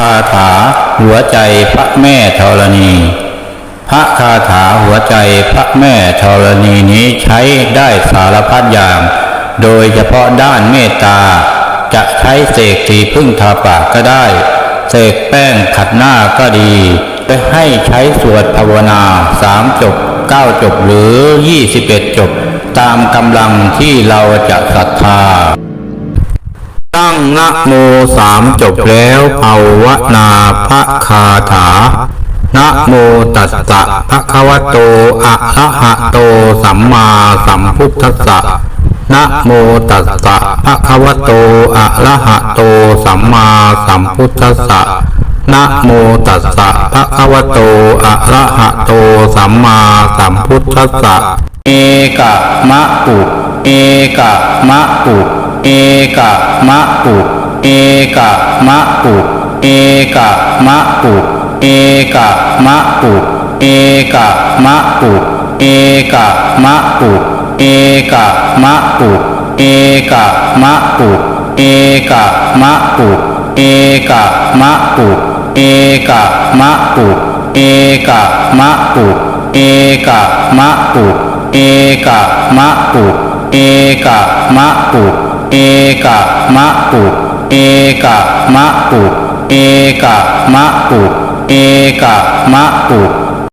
คาถาหัวใจพระแม่ธรณี พระคาถาหัวใจพระแม่ธรณีนี้ใช้ได้สารพัดอย่าง โดยเฉพาะด้านเมตตา จะใช้เสกสีพึ่งทาปากก็ได้ เสกแป้งขัดหน้าก็ดีจะให้ใช้สวดภาวนาสามจบเก้าจบหรือยี่สิบเอ็ดจบ ตามกำลังที่เราจะศรัทธา ตั้งนะโมสามจบแล้วภาวนาพระคาถานะโมตัสสะภะคะวะโตอะระหะโตสัมมาสัมพุทธัสสะนะโมตัสสะภะคะวะโตอะระหะโตสัมมาสัมพุทธัสสะนะโมตัสสะภะคะวะโตอะระหะโตสัมมาสัมพุทธัสสะเอกะมะปุเอกะมะปุ เอกะมะปุเอกะมะปุเอกะมะปุเอกะมะปุเอกะมะปุเอกะมะปุเอกะมะปุเอกะมะปุเอกะมะปุเอกะมะปุเอกะมะปุเอกะมะปุเอกะมะปุเอกะมะปุเอกะมะปุ เอกะมะปุเอกะมะปุเอกะมะปุเอกะมะปุ